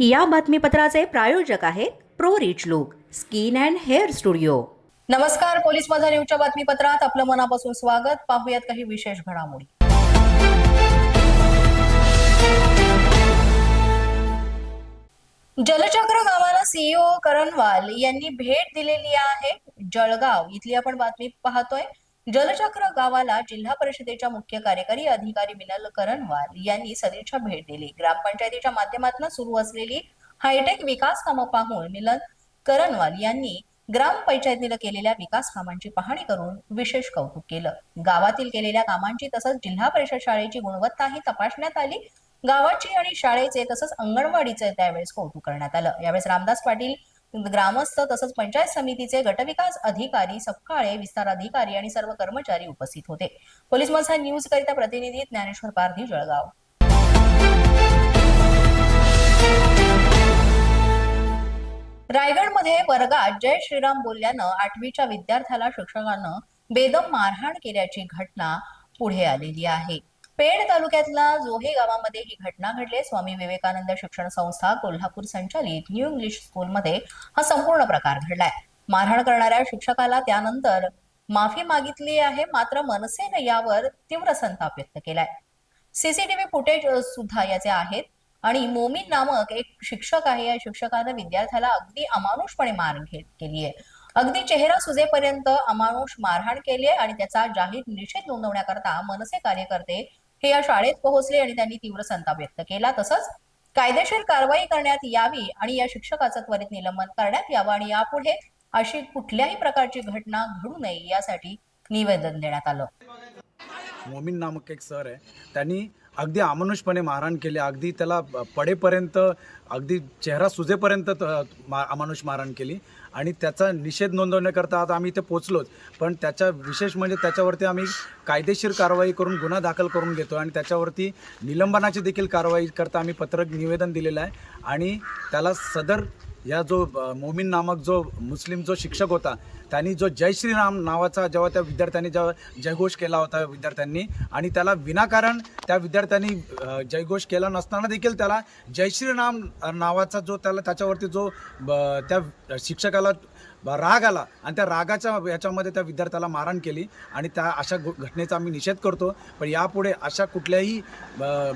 या बातमीपत्राचे प्रायोजक आहेत pro rich look skin and hair studio. नमस्कार पोलीस माझा न्यूजच्या बातमीपत्रात आपलं मनापासून स्वागत. पाहूयात काही विशेष घडामोडी. जलचक्र गावाला सीईओ करणवाल यांनी भेट दिलेली आहे जळगाव. इथली आपण बातमी पाहतोय. जलचक्र गावाला जिल्हा परिषदेच्या मुख्य कार्यकारी अधिकारी विनल करणवाल यांनी सदिच्छा भेट दिली. ग्रामपंचायतीच्या माध्यमातून सुरू असलेली हायटेक विकास कामं पाहून मिलन करणवाल यांनी ग्रामपंचायतीला केलेल्या विकास कामांची पाहणी करून विशेष कौतुक केलं. गावातील केलेल्या कामांची तसंच जिल्हा परिषद शाळेची गुणवत्ताही तपासण्यात आली. गावाची आणि शाळेचे तसंच अंगणवाडीचे त्यावेळेस कौतुक करण्यात आलं. यावेळेस रामदास पाटील ग्रामस्थ तसंच पंचायत समितीचे गटविकास अधिकारी सपकाळे विस्तार अधिकारी आणि सर्व कर्मचारी उपस्थित होते. पोलीस मसा न्यूज करिता प्रतिनिधी ज्ञानेश्वर पारधी जळगाव. रायगडमध्ये वर्गात जय श्रीराम बोलल्यानं आठवीच्या विद्यार्थ्याला शिक्षकानं बेदम मारहाण केल्याची घटना पुढे आलेली आहे. पेड तालुक्यातल्या जोहे गावामध्ये ही घटना घडली. स्वामी विवेकानंद शिक्षण संस्था कोल्हापूर संचालित न्यू इंग्लिश स्कूलमध्ये हा संपूर्ण प्रकार घडलाय. मारहाण करणाऱ्या शिक्षकाला त्यानंतर माफी मागितली आहे मात्र मनसेनं यावर तीव्र संताप व्यक्त केलाय. सीसीटीव्ही फुटेज सुद्धा याचे आहेत आणि मोमीन नामक एक शिक्षक आहे. या शिक्षकानं विद्यार्थ्याला अगदी अमानुषपणे मार घे- केली आहे. अगदी चेहरा सुजेपर्यंत अमानुष मारहाण केली आहे आणि त्याचा जाहीर निषेध नोंदवण्याकरता मनसे कार्यकर्ते हे या शाळेत पोहोचले आणि त्यांनी तीव्र संताप व्यक्त केला. तसंच कायदेशीर कारवाई करण्यात यावी आणि या शिक्षकाचं त्वरित निलंबन करण्यात यावं आणि यापुढे अशी कुठल्याही प्रकारची घटना घडू नये यासाठी निवेदन देण्यात आलं. मोमिन नामक एक सर आहे. त्यांनी अगदी अमानुषपणे मारहाण केली. अगदी त्याला पडेपर्यंत अगदी चेहरा सुजेपर्यंत त- मा अमानुष मारहाण केली. आणि त्याचा निषेध नोंदवण्याकरता आता आम्ही इथे पोचलोच पण त्याच्या विशेष म्हणजे त्याच्यावरती आम्ही कायदेशीर कारवाई करून गुन्हा दाखल करून घेतो आणि त्याच्यावरती निलंबनाची देखील कारवाई करता आम्ही पत्रक निवेदन दिलेलं आहे. आणि त्याला सदर या जो मोमीन नामक जो मुस्लिम जो शिक्षक होता त्यांनी जो जय श्रीराम नावाचा जेव्हा त्या विद्यार्थ्यांनी जेव्हा जयघोष केला होता विद्यार्थ्यांनी आणि त्याला विनाकारण त्या विद्यार्थ्यांनी जयघोष केला नसताना देखील त्याला जय श्रीराम नावाचा जो त्याला त्याच्यावरती जो ब- त्या शिक्षकाला राग आला. आणि त्या रागाच्या याच्यामध्ये त्या विद्यार्थ्याला मारहाण केली आणि त्या अशा घटनेचा आम्ही निषेध करतो. पण यापुढे अशा कुठल्याही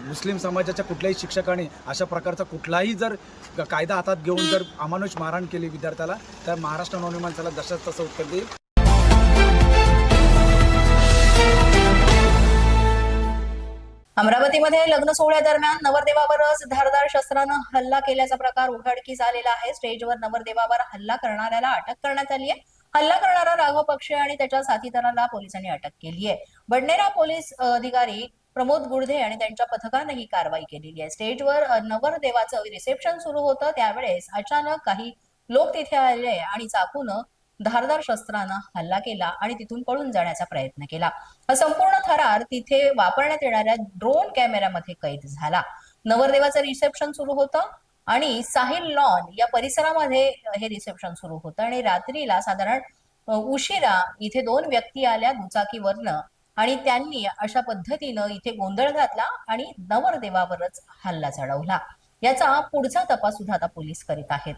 मुस्लिम समाजाच्या कुठल्याही शिक्षकाने अशा प्रकारचा कुठलाही जर कायदा हातात घेऊन जर अमानुष मारहाण केली विद्यार्थ्याला तर महाराष्ट्र नवनिर्माण त्याला जशाच तसं उत्तर देईल. अमरावतीमध्ये लग्न सोहळ्यादरम्यान नवरदेवावरच धारदार शस्त्रानं हल्ला केल्याचा प्रकार उघडकीस आलेला आहे. स्टेजवर नवरदेवावर हल्ला करणाऱ्याला अटक करण्यात आली आहे. हल्ला करणारा राघव पक्षे आणि त्याच्या साथीदाराला पोलिसांनी अटक केली आहे. बडनेरा पोलीस अधिकारी प्रमोद गुडधे आणि त्यांच्या पथकानं ही कारवाई केलेली आहे. स्टेजवर नवरदेवाचं रिसेप्शन सुरू होतं. त्यावेळेस अचानक काही लोक तिथे आले आणि चाकून धारदार शस्त्रानं हल्ला केला आणि तिथून पळून जाण्याचा प्रयत्न केला. हा संपूर्ण थरार तिथे वापरण्यात येणाऱ्या ड्रोन कॅमेऱ्यामध्ये कैद झाला. नवरदेवाचं रिसेप्शन सुरू होतं आणि साहिल लॉन या परिसरामध्ये हे रिसेप्शन सुरू होतं आणि रात्रीला साधारण उशिरा इथे दोन व्यक्ती आल्या दुचाकीवरनं आणि त्यांनी अशा पद्धतीनं इथे गोंधळ घातला आणि नवरदेवावरच हल्ला चढवला. याचा पुढचा तपास सुद्धा आता पोलीस करीत आहेत.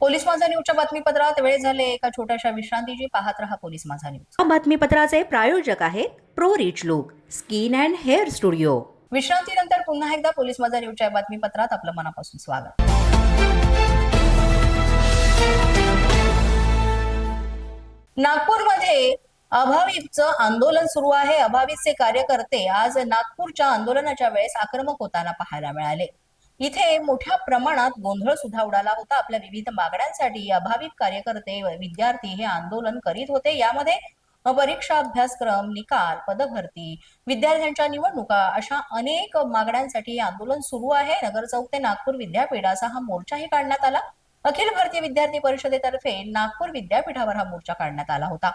पोलीस माझा न्यूजच्या बातमीपत्रात वेळ झाले एका छोट्याशा विश्रांतीची पाहत रहा पोलीस माझा न्यूज. या बातमीपत्राचे प्रायोजक आहेत pro rich look skin and hair studio. विश्रांतीनंतर पुन्हा एकदा पोलीस माझा न्यूजच्या बातमीपत्रात आपलं मनापासून स्वागत. नागपूरमध्ये अभाविपचं आंदोलन सुरू आहे. अभाविपचे कार्यकर्ते आज नागपूरच्या आंदोलनाच्या वेळेस आक्रमक होताना पाहायला मिळाले. इथे मोठ्या प्रमाणात गोंधळ सुद्धा उडाला होता. आपल्या विविध मागण्यांसाठी अभाविप कार्यकर्ते विद्यार्थी हे आंदोलन करीत होते. यामध्ये परीक्षा अभ्यासक्रम निकाल पदभरती विद्यार्थ्यांच्या निवडणुका अशा अनेक मागण्यांसाठी हे आंदोलन सुरू आहे. नगर चौक ते नागपूर विद्यापीठाचा हा मोर्चाही काढण्यात आला. अखिल भारतीय विद्यार्थी परिषदेतर्फे नागपूर विद्यापीठावर हा मोर्चा काढण्यात आला होता.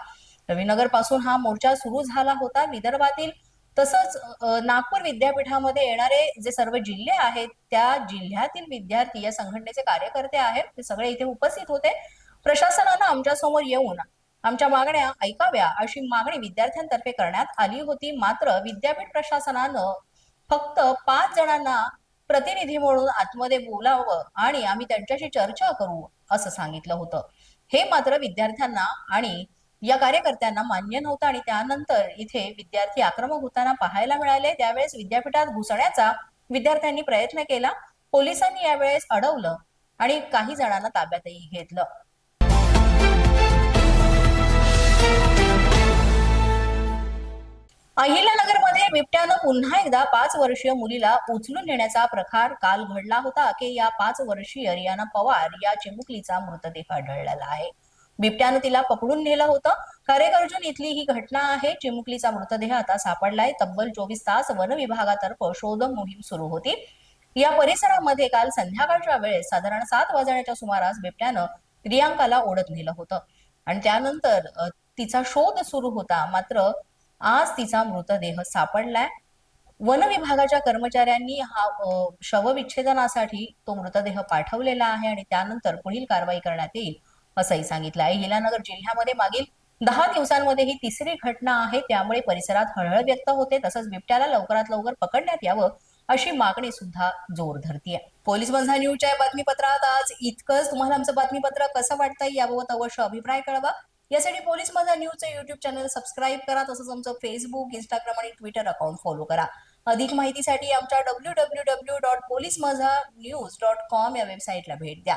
रवीनगरपासून हा मोर्चा सुरू झाला होता. विदर्भातील तसंच नागपूर विद्यापीठामध्ये येणारे जे सर्व जिल्हे आहेत त्या जिल्ह्यातील विद्यार्थी या संघटनेचे कार्यकर्ते आहेत ते सगळे इथे उपस्थित होते. प्रशासनानं आमच्यासमोर येऊन आमच्या मागण्या ऐकाव्या अशी मागणी विद्यार्थ्यांतर्फे करण्यात आली होती. मात्र विद्यापीठ प्रशासनानं फक्त पाच जणांना प्रतिनिधी म्हणून आतमध्ये बोलावं आणि आम्ही त्यांच्याशी चर्चा करू असं सांगितलं होतं. हे मात्र विद्यार्थ्यांना आणि या कार्यकर्त्यांना मान्य नव्हतं आणि त्यानंतर इथे विद्यार्थी आक्रमक होताना पाहायला मिळाले. त्यावेळेस विद्यापीठात घुसण्याचा विद्यार्थ्यांनी प्रयत्न केला. पोलिसांनी यावेळेस अडवलं आणि काही जणांना ताब्यातही घेतलं. अहिल्यानगरमध्ये बिबट्यानं पुन्हा एकदा पाच वर्षीय मुलीला उचलून नेण्याचा प्रकार काल घडला होता. की या पाच वर्षीय रियाना पवार या चिमुकलीचा मृतदेह आढळलेला आहे. बिबट्यानं तिला पकडून नेलं होतं. खारेकर्जून इथली ही घटना आहे. चिमुकलीचा मृतदेह आता सापडलाय. तब्बल चोवीस तास वन विभागातर्फे शोध मोहीम सुरू होती. या परिसरामध्ये काल संध्याकाळच्या वेळेस साधारण सात वाजण्याच्या सुमारास बिबट्यानं प्रियांकाला ओढत नेलं होतं. आणि त्यानंतर तिचा शोध सुरू होता. मात्र आज तिचा मृतदेह सापडलाय. वन विभागाच्या कर्मचाऱ्यांनी हा शवविच्छेदनासाठी तो मृतदेह पाठवलेला आहे आणि त्यानंतर पुढील कारवाई करण्यात येईल. असंही सांगितलं आहे. हिलानगर जिल्ह्यामध्ये मागील दहा दिवसांमध्ये ही तिसरी घटना आहे. त्यामुळे परिसरात हळहळ व्यक्त होते. तसंच बिबट्याला लवकरात लवकर पकडण्यात यावं अशी मागणी सुद्धा जोर धरतीये. पोलीस बंधा न्यूजच्या या बातमीपत्रात आज इतकंच. तुम्हाला आमचं बातमीपत्र कसं वाटतं याबाबत अवश्य अभिप्राय कळवा. यासाठी पोलीस माझा न्यूजचं युट्यूब चॅनल सबस्क्राईब करा. तसंच आमचं फेसबुक इंस्टाग्राम आणि ट्विटर अकाउंट फॉलो करा. अधिक माहितीसाठी आमच्या W W W dot police Majha news dot com या वेबसाईटला भेट द्या.